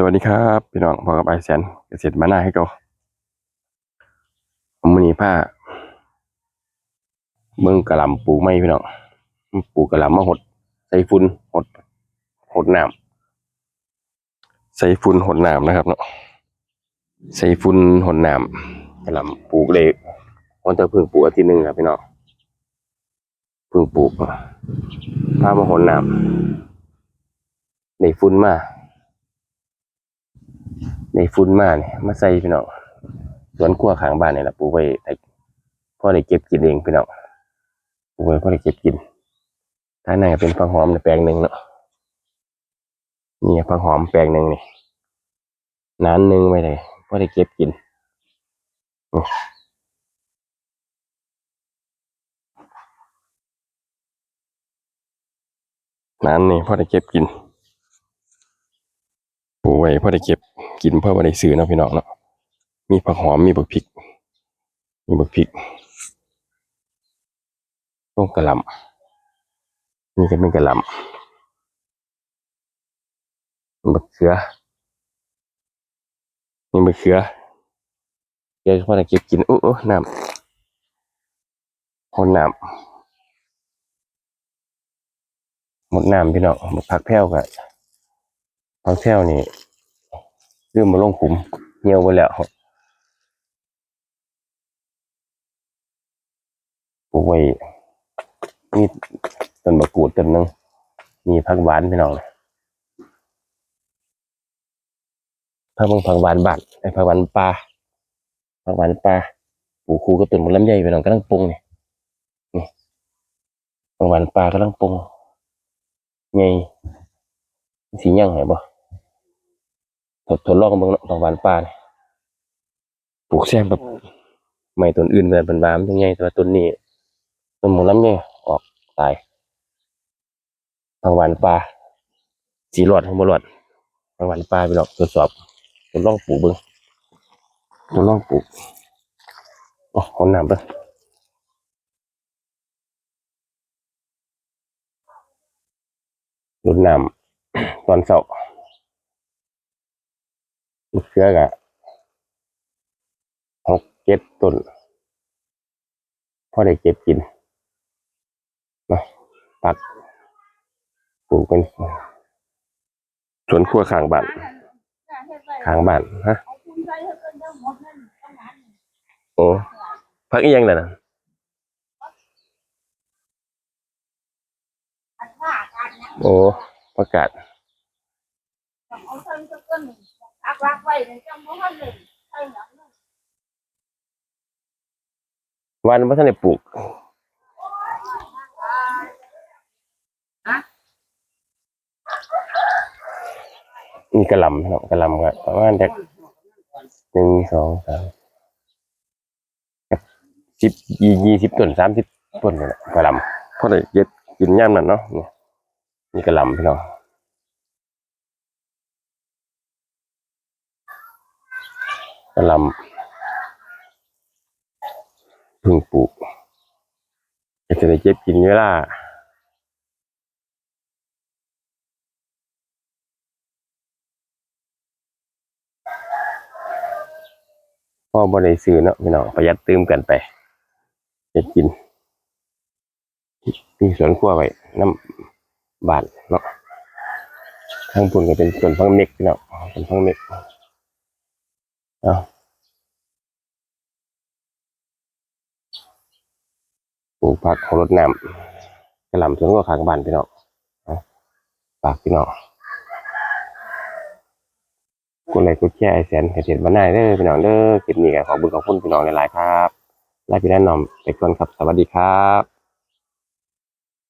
สวัสดีครับพี่น้องพอกับไอแสนเกษตรมาหน้าให้เขาผมมือนี้ผ้าเมืองกระลำปลูกไม่พี่น้องปลูกกระลำมาหดใส่ฝุ่นหดหดน้ำใส่ฝุ่นหดน้ำนะครับเนาะใส่ฝุ่นหดน้ำกระลำปลูกเลยวันจะพิ่งปลูกอาทิตย์หนึ่งครับพี่น้องพิ่งปลูกผ้ามาหดน้ำในฝุ่นมา ในฟุ้นมาเนี่ยมาใส่พี่น้องสวนครัวข้างบ้านเนี่ยแหละปูไว้พ่อได้เก็บกินเองพี่น้องปูไว้พ่อได้เก็บกินถ้านั่นเป็นผักหอมในแปลงหนึ่งเนาะนี่ผักหอมแปลงหนึ่งนี่นานหนึ่งไว้เลยพ่อได้เก็บกินนี่นานนี่พ่อได้เก็บกินปูไว้พ่อได้เก็บ กินเพื่อบ่ได้ซื้อนะพี่น้องเนาะมีผักหอมมีบักพริก มีบักพริกต้นกระลำนี่ก็เป็นกระลำบักเขือนี่บักเขือเดี๋ยวพอได้เก็บกินโอ้โอ้น้ำคนน้ำหมดน้ำพี่น้องหมดผักแพ้วกับผักแพ้วนี่ ลืมมาลงขุมเหี่ยวไปแล้วปลูกไว้มีต้นมะกรูดต้นนึงมีผักหวานพี่น้องผักบงผักหวานบ้านไอ้ผักหวานป่าผักหวานป่าปลูกคู่กับต้นมะลำไยพี่น้องกำลังปรุงนี่นี่ผักหวานป่ากำลังปรุงไงสีย่างเหรอบ่ ทดทดลองเบิ่งเนาะผักหวานป่าเนี่ยปลูกแซมแบบไม่ต้นอื่นแบบเป็นบามยังไงแต่ว่าต้นนี้ต้นหมูลำเนี่ยออกตายผักหวานป่าสีหลอดของบหลอดผักหวานป่าไปหรอกทดสอบทดลองปลูกเบิ่งทดลองปลูกโอ้คนน้ำเบิ่งรดน้ำตอนเช้า ลูกเสือกะหกเจ็ดต้นพอได้เก็บกินเนาะปักปลูกเป็นสวนครัวข้างบ้านข้างบ้านฮะโอ้พักอีหยังเลยนะโอ้ประกาศ วันว่าท่านได้ปลูกมีกระหลำเนาะกระหลำก็ประมาณจากหนึ่งสองสามสิบยี่ยี่สิบต้นสามสิบต้นนี่แหละกระหลำเพราะได้เย็ดกินย่ำนั่นเนาะนี่มีกระหลำพี่น้อง กระลำพึ่งปลูกก็จะได้เก็บกินเวลาพ่อบริซื้อเนาะพี่น้องประหยัดตื้มกันไปเก็บกินมีสวนครัวไว้น้ำบานเนาะข้างบนก็เป็นสวนพังเม็กพี่น้องเป็นพังเม็ก เอาปลูกผักของรดน้ำกระหล่ำสวนครัวข้างบ้านพี่น้องฝากพี่น้องกดไลค์กดแชร์ไอแสนเห็นมาได้เด้อพี่น้องเด้อคลิปนี้ก็ขอบคุณขอบคุณพี่น้องหลายๆครับลาพี่แน้องไปก่อนครับ สวัสดีครับ